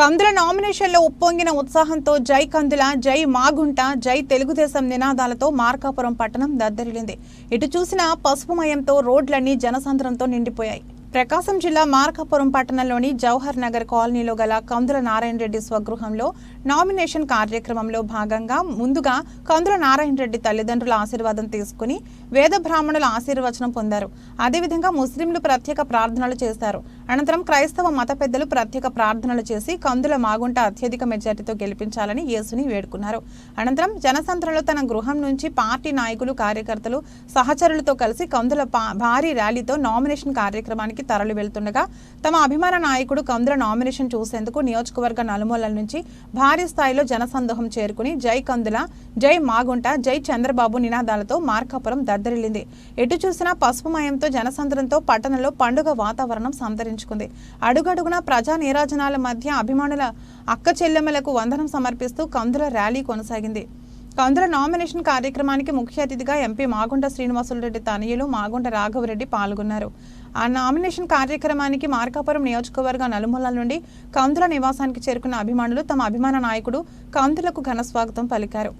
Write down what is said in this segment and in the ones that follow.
కందుల నామినేషన్లో ఉప్పొంగిన ఉత్సాహంతో జై కందుల జై మాగుంట జై తెలుగుదేశం నినాదాలతో మార్కాపురం పట్టణం దద్దరిల్లింది. ఇటు చూసిన పసుపుమయంతో రోడ్లన్నీ జనసంద్రంతో నిండిపోయాయి. ప్రకాశం జిల్లా మార్కాపురం పట్టణంలోని జవహర్ నగర్ కాలనీలో గల కందుల నారాయణ రెడ్డి స్వగృహంలో నామినేషన్ కార్యక్రమంలో భాగంగా ముందుగా కందుల నారాయణ రెడ్డి తల్లిదండ్రుల ఆశీర్వాదం తీసుకుని వేద బ్రాహ్మణుల ఆశీర్వచనం పొందారు. అదేవిధంగా ముస్లింలు ప్రత్యేక ప్రార్థనలు చేశారు. అనంతరం క్రైస్తవ మత పెద్దలు ప్రత్యేక ప్రార్థనలు చేసి కందుల మాగుంట అత్యధిక మెజార్టీతో గెలిపించాలని యేసుని వేడుకున్నారు. అనంతరం జనసంద్రంలో తన గృహం నుంచి పార్టీ నాయకులు కార్యకర్తలు సహచరులతో కలిసి కందుల పా- భారీ ర్యాలీతో నామినేషన్ కార్యక్రమానికి తరలి వెళ్తుండగా తమ అభిమాన నాయకుడు కందుల నామినేషన్ చూసేందుకు నియోజకవర్గ నలుమూలల నుంచి భారీ స్థాయిలో జనసందోహం చేరుకుని జై కందుల జై మాగుంట జై చంద్రబాబు నినాదాలతో మార్కాపురం దద్దరిల్లింది. ఎటు చూసినా పసుపుమయంతో జనసంద్రంతో పట్టణంలో పండుగ వాతావరణం నిర్వహించుకుంది అడుగడుగున ప్రజా నీరాజనాల మధ్య అభిమానుల అక్క చెల్లెమ్మలకు వందనం సమర్పిస్తూ కందుల ర్యాలీ కొనసాగింది. కందుల నామినేషన్ కార్యక్రమానికి ముఖ్య అతిథిగా ఎంపీ మాగుంట శ్రీనివాసులరెడ్డి తనయులు మాగుంట రాఘవరెడ్డి పాల్గొన్నారు. ఆ నామినేషన్ కార్యక్రమానికి మార్కాపురం నియోజకవర్గ నలుమూల నుండి కందుల నివాసానికి చేరుకున్న అభిమానులు తమ అభిమాన నాయకుడు కందులకు ఘన స్వాగతం పలికారు.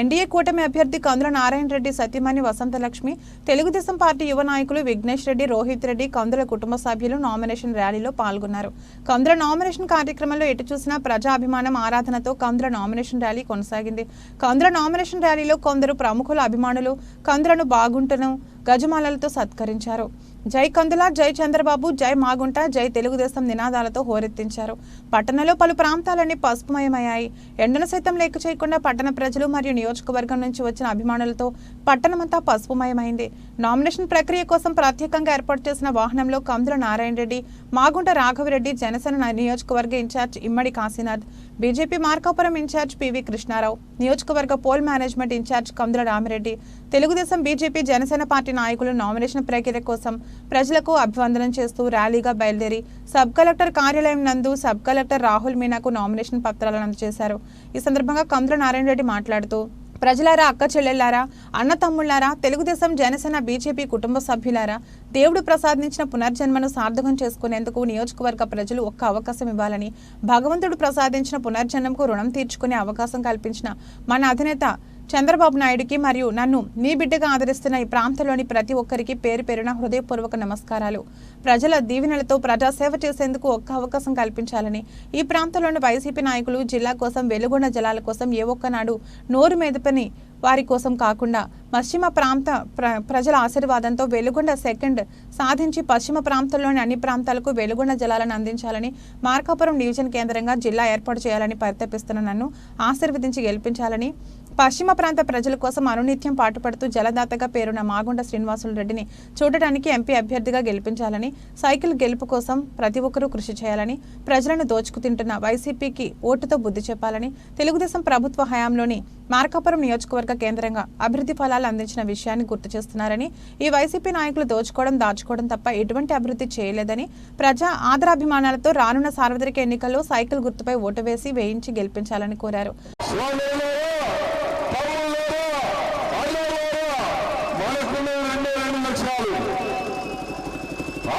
ఎన్డీఏ కూటమి అభ్యర్థి కందుల నారాయణ రెడ్డి సతీమణి వసంతలక్ష్మి తెలుగుదేశం పార్టీ యువ నాయకులు విఘ్నేష్ రెడ్డి రోహిత్ రెడ్డి కందుల కుటుంబ సభ్యులు నామినేషన్ ర్యాలీలో పాల్గొన్నారు. కందుల నామినేషన్ కార్యక్రమంలో ఎటు చూసినా ప్రజా అభిమానం ఆరాధనతో కందుల నామినేషన్ ర్యాలీ కొనసాగింది. కందుల నామినేషన్ ర్యాలీలో కొందరు ప్రముఖుల అభిమానులు కందులను బాగుంటను గజమాలలతో సత్కరించారు. జై కందుల జై చంద్రబాబు జై మాగుంట జై తెలుగుదేశం నినాదాలతో హోరెత్తించారు. పట్టణంలో పలు ప్రాంతాలన్నీ పసుపుమయమయ్యాయి. ఎండను సైతం లెక్క చేయకుండా పట్టణ ప్రజలు మరియు నియోజకవర్గం నుంచి వచ్చిన అభిమానులతో పట్టణమంతా పసుపుమయమైంది. నామినేషన్ ప్రక్రియ కోసం ప్రత్యేకంగా ఏర్పాటు చేసిన వాహనంలో కందుల నారాయణ రెడ్డి మాగుంట రాఘవరెడ్డి జనసేన నియోజకవర్గ in charge Immadi Kasinath BJP Markapuram in charge PV Krishnarao నియోజకవర్గ poll management in charge Kandula Ramireddy Telugu Desam BJP Janasena party నాయకులు నామినేషన్ ప్రక్రియ కోసం ప్రజలకు అభివందనం చేస్తూ ర్యాలీగా బయలుదేరి సబ్ కలెక్టర్ కార్యాలయం నందు సబ్ కలెక్టర్ రాహుల్ మీనాకు నామినేషన్ పత్రాలను అందజేశారు. ఈ సందర్భంగా కందుల నారాయణ రెడ్డి మాట్లాడుతూ ప్రజలారా అక్క చెల్లెళ్ళారా అన్నతమ్ముళ్ళారా తెలుగుదేశం జనసేన బీజేపీ కుటుంబ సభ్యులారా దేవుడు ప్రసాదించిన పునర్జన్మను సార్థకం చేసుకునేందుకు నియోజకవర్గ ప్రజలు ఒక్క అవకాశం ఇవ్వాలని భగవంతుడు ప్రసాదించిన పునర్జన్మకు రుణం తీర్చుకునే అవకాశం కల్పించిన మన అధినేత చంద్రబాబు నాయుడుకి మరియు నన్ను నీ బిడ్డగా ఆదరిస్తున్న ఈ ప్రాంతంలోని ప్రతి ఒక్కరికి పేరు పేరున హృదయపూర్వక నమస్కారాలు. ప్రజల దీవెనలతో ప్రజాసేవ చేసేందుకు ఒక్క అవకాశం కల్పించాలని ఈ ప్రాంతంలోని వైసీపీ నాయకులు జిల్లా కోసం వెలుగొండ జలాల కోసం ఏ ఒక్కనాడు నోరు మెదపని వారి కోసం కాకుండా పశ్చిమ ప్రాంత ప్ర ప్రజల ఆశీర్వాదంతో వెలుగొండ సెకండ్ సాధించి పశ్చిమ ప్రాంతంలోని అన్ని ప్రాంతాలకు వెలుగొండ జలాలను అందించాలని మార్కాపురం డివిజన్ కేంద్రంగా జిల్లా ఏర్పాటు చేయాలని పరితపిస్తున్న నన్ను ఆశీర్వదించి గెలిపించాలని పశ్చిమ ప్రాంత ప్రజల కోసం అనునిత్యం పాటుపడుతూ జలదాతగా పేరున్న మాగుండ శ్రీనివాసులు రెడ్డిని చూడటానికి ఎంపీ అభ్యర్థిగా గెలిపించాలని సైకిల్ గెలుపు కోసం ప్రతి ఒక్కరూ కృషి చేయాలని ప్రజలను దోచుకు తింటున్న వైసీపీకి ఓటుతో బుద్ధి చెప్పాలని తెలుగుదేశం ప్రభుత్వ హయాంలోని మార్కాపురం నియోజకవర్గ కేంద్రంగా అభివృద్ధి ఫలాలు అందించిన విషయాన్ని గుర్తు చేస్తున్నారని ఈ వైసీపీ నాయకులు దోచుకోవడం దాచుకోవడం తప్ప ఎటువంటి అభివృద్ధి చేయలేదని ప్రజా ఆదరాభిమానాలతో రానున్న సార్వత్రిక ఎన్నికల్లో సైకిల్ గుర్తుపై ఓటు వేసి వేయించి గెలిపించాలని కోరారు.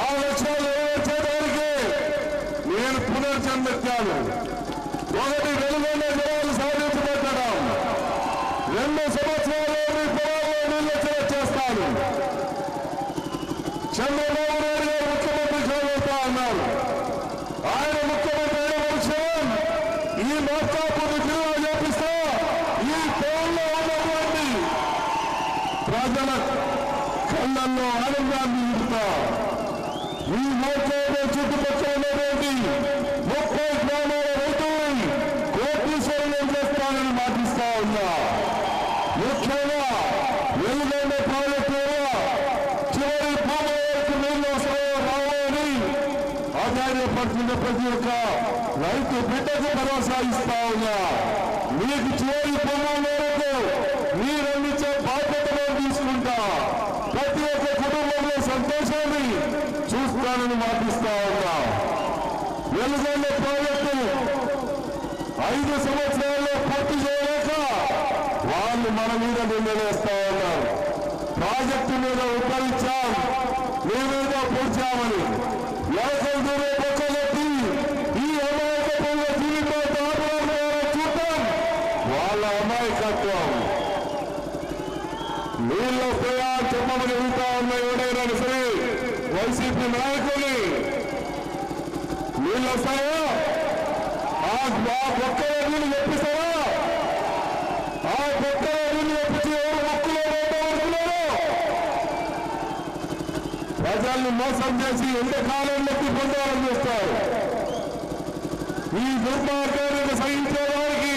ఆ లక్ష్యాలు నెరవేర్చేదానికి నేను పునర్జన్మెత్తాను ఒకటి వెలుగొండ జనాలు సాధించబడ్డడం రెండు సంవత్సరాలు మీ పొలాల్లో నిర్లక్ష్యం చేస్తాను. చంద్రబాబు నాయుడు గారు ముఖ్యమంత్రి కాబోతా అన్నారు ఆయన ముఖ్యమంత్రి అయిన విషయం ఈ మార్కాపూర్ జిల్లా చేపిస్తా ఈ టౌన్లో ఉన్నటువంటి ప్రజల కళ్ళల్లో ఆనందాన్ని నింపుతా. ఈ మార్కాపూర్ చుట్టుపక్కల ఉన్నటువంటి ముప్పై గ్రామాల రైతులు కోటీశ్వరులు చేస్తానని మాటిస్తా ఉన్నా ముఖ్యంగా వెలుగొండ ప్రాజెక్టులో చివరి భూములకు నీళ్ళు వస్తాయో రావని ఆధారపడుతున్న ప్రతి ఒక్క రైతు బిడ్డకు భరోసా ఇస్తా ఉన్నా మీకు చివరి భూముల మేరకు మీరు అందించే బాధ్యతను తీసుకుంటా ప్రతి ఒక్క కుటుంబంలో సంతోషాన్ని చూస్తానని మాటిస్తా ఉన్నా వెలుగొండ ప్రాజెక్టులు ఐదు సంవత్సరాల్లో పూర్తి చేయలేక వాళ్ళు మన మీద నిందలేస్తా ఉన్నారు. ప్రాజెక్టు మీద ఉద్ధరించాం మీ మీద పూర్చామని లోకల్ దూరే పక్కలెత్తి ఈ అమాయకత్వంలో జీవితం చూద్దాం? వాళ్ళ అమాయకత్వం. నీళ్ళు వస్తాయా చెప్పమని ఉంటా ఉన్నాయి ఎవరైనా సరే వైసీపీ నాయకుని నీళ్ళు వస్తాయా ఆ ఆ నీళ్ళు తెప్పిస్తారా? ఆ పక్కన నీళ్ళు తెప్పించి ఎవరు మొక్కులో అనుకున్నారు ప్రజల్ని మోసం చేసి ఎంతకాలంలోకి పొందాలని చూస్తారు. ఈ దుర్మార్గానికి సహించే వారికి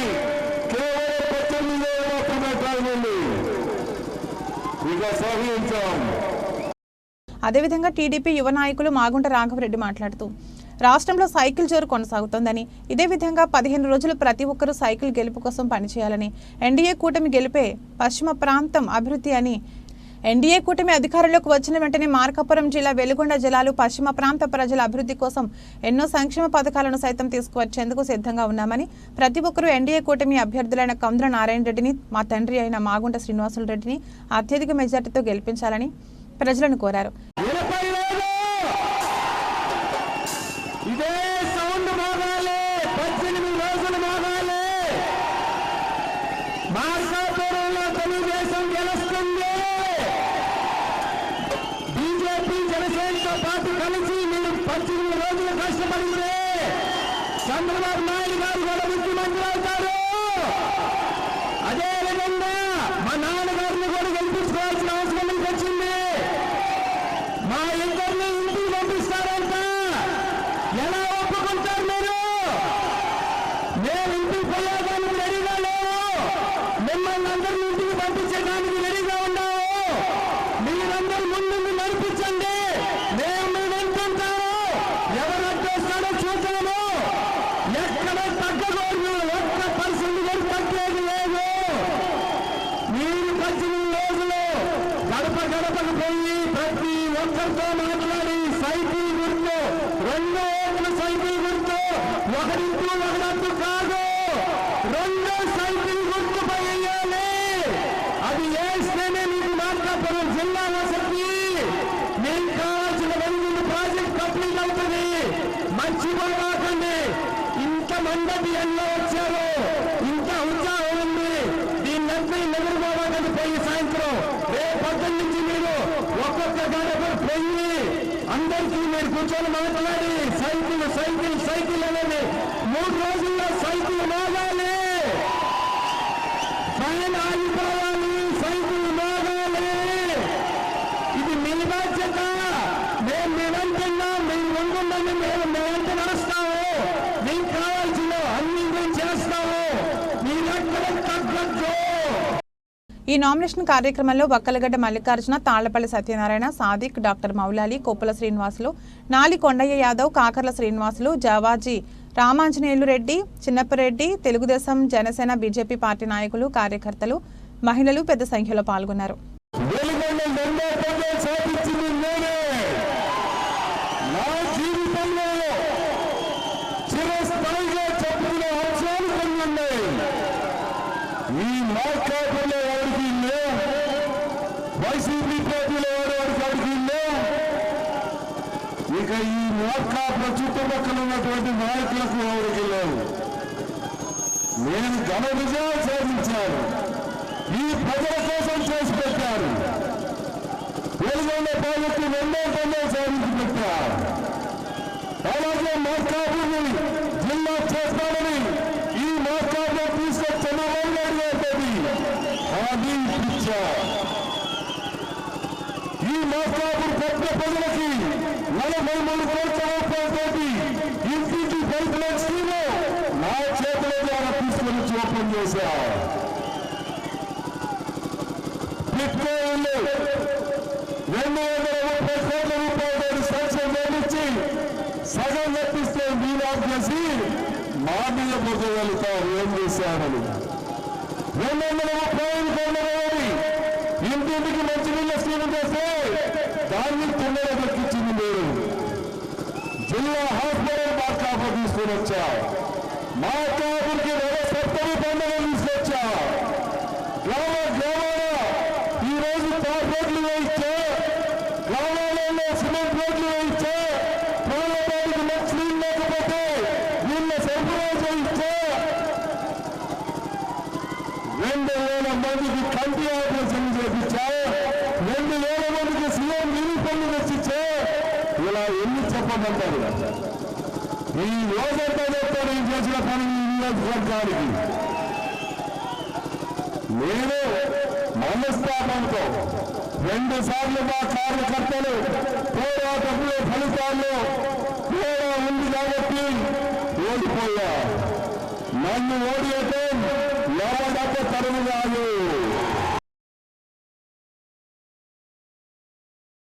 కేవలం పద్దెనిమిది మాత్రమే టైం ఉంది ఇక సహించాం. అదేవిధంగా టీడీపీ యువ నాయకులు మాగుంట రాఘవరెడ్డి మాట్లాడుతూ రాష్ట్రంలో సైకిల్ జోరు కొనసాగుతోందని ఇదే విధంగా పదిహేను రోజులు ప్రతి ఒక్కరూ సైకిల్ గెలుపు కోసం పనిచేయాలని ఎన్డీఏ కూటమి గెలిపే పశ్చిమ ప్రాంతం అభివృద్ధి అని ఎన్డీఏ కూటమి అధికారంలోకి వచ్చిన వెంటనే మార్కాపురం జిల్లా వెలుగొండ జిల్లాలు పశ్చిమ ప్రాంత ప్రజల అభివృద్ధి కోసం ఎన్నో సంక్షేమ పథకాలను సైతం తీసుకువచ్చేందుకు సిద్ధంగా ఉన్నామని ప్రతి ఒక్కరూ ఎన్డీఏ కూటమి అభ్యర్థులైన కంద్ర నారాయణ రెడ్డిని మా తండ్రి అయిన మాగుంట శ్రీనివాసులు రెడ్డిని అత్యధిక మెజార్టీతో గెలిపించాలని ప్రజలను కోరారు. బీజేపీ జనసేనతో పాటు కలిసి మీరు పద్దెనిమిది రోజులు కష్టపడితే చంద్రబాబు నాయుడు గారు కూడా ముఖ్యమంత్రి అవుతారు! అదే మా నాన్నగారిని కూడా ఇంటికి ఎలా ఒప్పుకుంటారు మీరు? మేము ఇంటికి పోయేదానికి రెడీగా లేవు. మిమ్మల్ని అందరినీ ఇంటికి పంపించడానికి రెడీగా ఉన్నాము. మీరందరూ ముందు నడిపించండి. మేము మీ వెంటుంటాము ఎవరు అడ్డొస్తాడో చూద్దాము. ఎక్కడ తగ్గకూడదు ఒక్క పరిస్థితి కూడా తగ్గేది లేదు. మీరు వచ్చిన రోజులు గడప గడపకు పోయి ప్రతి ఒక్కరితో మాట్లాడి సైకిల్ గుర్తు రెండో ఓట్ల సైకిల్ గుర్తు ఒకరింటూ ఒకరంటూ కాదు రెండో సైకిల్ గుర్తు వేయాలి అది వేస్తేనే మీకు మార్కాపురం జిల్లా వసతి మీకు కావాల్సిన వెలుగులు ప్రాజెక్ట్ కంప్లీట్ అవుతుంది మర్చిపోకండి ఇంత మంది ఎన్నో వచ్చారు ఇంత ఉత్సాహం ఉంది దీన్నంతా నిద్రపోవాలని పోయి సాయంత్రం రేపు నుంచి మీరు ఒక్కొక్క గడప పోయి అందరికీ మీరు కూర్చొని మాట్లాడి. సైకిల్ సైకిల్ సైకిల్ అనేది మూడు రోజుల్లో సైకిల్ మోగాలి. ఫ్యాన్ ఆగిపోవాలి. సైకిల్ మోగాలి. ఇది మీ బాధ్యత. మేము మేమంటున్నాం మేము ముందున్నది మేము మేమంతా నడుస్తాము. మీకు కావాల్సిన అన్ని మేము చేస్తాము. మీరెక్కడ తగ్గద్దు ఈ నామినేషన్ కార్యక్రమంలో Vakkalagadda Mallikarjuna Tallapalli Satyanarayana Sadiq doctor Moulali Koppula Srinivasulu Nali Kondaiah Yadav Kakarla Srinivasulu Javaji Ramanjaneyulu Reddy Chinnappareddy Telugu Desam Janasena BJP party నాయకులు కార్యకర్తలు మహిళలు పెద్ద సంఖ్యలో పాల్గొన్నారు. వైసీపీ పార్టీలో ఎవరికి ఎవరికి లేవు ఇక ఈ మార్కాపుల చుట్టుపక్కల ఉన్నటువంటి నాయకులకు ఎవరికి లేవు. నేను ఘన విజయాలు సాధించాను. ఈ ప్రజల కోసం చేసి పెట్టారు వెలుగొండ ప్రాజెక్టు రెండో పనులు సాధించి పెట్టారు. అలాగే మార్కాపుని జిల్లా చేస్తామని ఈ మార్కాపులో తీసుకొచ్చిన చంద్రబాబు నాయుడు గారి హామీ ఇచ్చారు. ఈ మోసాపూర్ పెద్ద ప్రజలకి నలభై మూడు కోట్ల రూపాయలతోటి ఇంటింటి పైప్ లైన్ నా చేతుల ద్వారా తీసుకుని వచ్చి ఓపెన్ చేశారు రెండు వందల ముప్పై కోట్ల రూపాయలతో శాంక్షన్ నిర్మించి సగం కట్టిస్తే మీరు చేసి మా మీద పొందగలుగుతారు ఏం చేశారని రెండు వందల ముప్పై ఐదు కోట్ల ఇంటింటికి మంచి నీళ్ళ స్కీమ్ చేస్తే దాన్ని తొందర దక్కించింది మీరు జిల్లా హాస్పిటల్ మా కాపు తీసుకుని వచ్చా. మా కాపుకి సప్తమి పండుగ తీసుకొచ్చా. గ్రామ గ్రామాల ఈ రోజు తార్ రోడ్లు వేయిస్తే గ్రామాలలో సిమెంట్ రోడ్లు వేయిస్తే ప్రాణపాటికి మంచి నీళ్ళు లేకపోతే వీళ్ళ సరఫరా చేయిస్తే రెండు వేల మందికి కంటి ఆపరేషన్ చేపించా రెండు వేల మందికి సీఎం యూనిఫామ్ తెచ్చిచ్చా ఇలా ఎన్ని చెప్పమంటారు? ఈ రోజంతా చెప్తారు నేను చేసిన పని నియోజకవర్గానికి నేను మనస్తాపంతో రెండు సార్లు మా కార్యకర్తలు పోరాటంలో ఫలితాల్లో తేడా ఉంది కాబట్టి ఓడిపోయా నన్ను ఓడియటం वापस आपको करने आए